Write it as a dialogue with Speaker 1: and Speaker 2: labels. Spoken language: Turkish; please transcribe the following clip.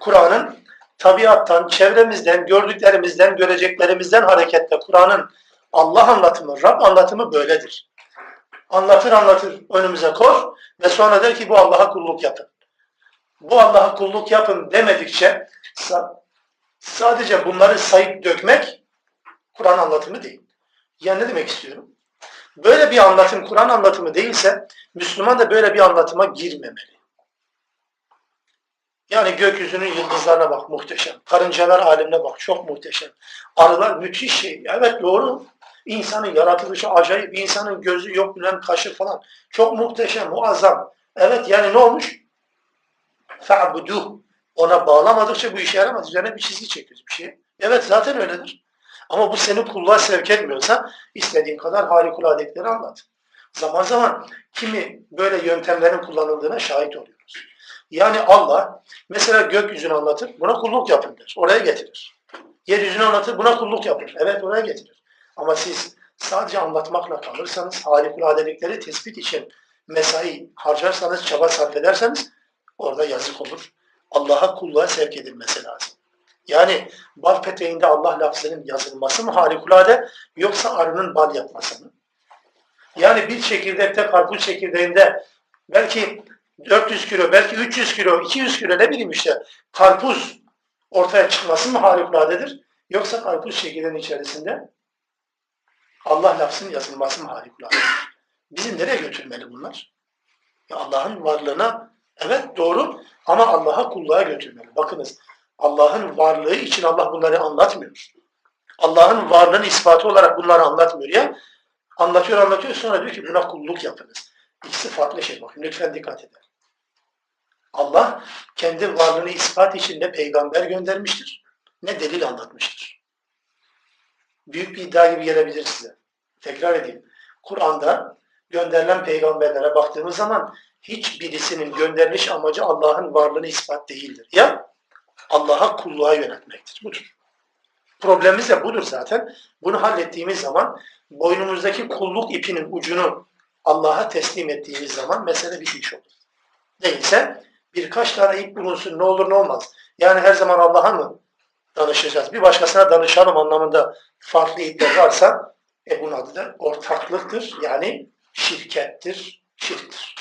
Speaker 1: Kur'an'ın tabiattan, çevremizden, gördüklerimizden, göreceklerimizden hareketle Kur'an'ın Allah anlatımı, Rab anlatımı böyledir. Anlatır anlatır önümüze kor ve sonra der ki bu Allah'a kulluk yapın. Bu Allah'a kulluk yapın demedikçe sa- sadece bunları sayıp dökmek Kur'an anlatımı değil. Yani ne demek istiyorum? Böyle bir anlatım Kur'an anlatımı değilse Müslüman da böyle bir anlatıma girmemeli. Yani gökyüzünün yıldızlarına bak muhteşem. Karıncalar alemine bak çok muhteşem. Arılar müthiş şey. Evet doğru. İnsanın yaratılışı acayip. İnsanın gözü yok bilen kaşı falan. Çok muhteşem, muazzam. Evet yani ne olmuş? Fe'buduh. Ona bağlamadıkça bu işe yaramaz. Üzerine bir çizgi çekiyoruz bir şey. Evet zaten öyledir. Ama bu seni kulluğa sevk etmiyorsa istediğin kadar harikuladelikleri anlat. Zaman zaman kimi böyle yöntemlerin kullanıldığına şahit oluyoruz. Yani Allah mesela gökyüzünü anlatır, buna kulluk yapın der. Oraya getirir. Yeryüzünü anlatır, buna kulluk yapın. Evet oraya getirir. Ama siz sadece anlatmakla kalırsanız, harikuladelikleri tespit için mesai harcarsanız, çaba sarf ederseniz orada yazık olur. Allah'a kulluğa sevk edilmesi lazım. Yani bal peteğinde Allah lafzının yazılması mı harikulade yoksa arının bal yapması mı? Yani bir çekirdekte karpuz çekirdeğinde belki 400 kilo, belki 300 kilo, 200 kilo ne bileyim işte karpuz ortaya çıkması mı harikuladedir? Yoksa karpuz çekirdeğinin içerisinde Allah lafzının yazılması mı harikuladedir? Bizi nereye götürmeli bunlar? Allah'ın varlığına evet doğru ama Allah'a kulluğa götürmeli. Bakınız Allah'ın varlığı için Allah bunları anlatmıyor. Allah'ın varlığının ispatı olarak bunları anlatmıyor ya. Anlatıyor anlatıyor sonra diyor ki buna kulluk yapınız. İkisi farklı şey bakın lütfen dikkat edin. Allah kendi varlığını ispat için ne peygamber göndermiştir ne delil anlatmıştır. Büyük bir iddia gibi gelebilir size. Tekrar edeyim. Kur'an'da gönderilen peygamberlere baktığımız zaman hiçbirisinin gönderiliş amacı Allah'ın varlığını ispat değildir. Ya Allah'a kulluğa yönetmektir. Budur. Problemimiz de budur zaten. Bunu hallettiğimiz zaman boynumuzdaki kulluk ipinin ucunu Allah'a teslim ettiğimiz zaman mesele bitmiş olur. Değilse birkaç tane ip bulunsun ne olur ne olmaz. Yani her zaman Allah'a mı danışacağız? Bir başkasına danışalım anlamında farklı ipler varsa e bunun adı da ortaklıktır. Yani şirkettir, şirktir.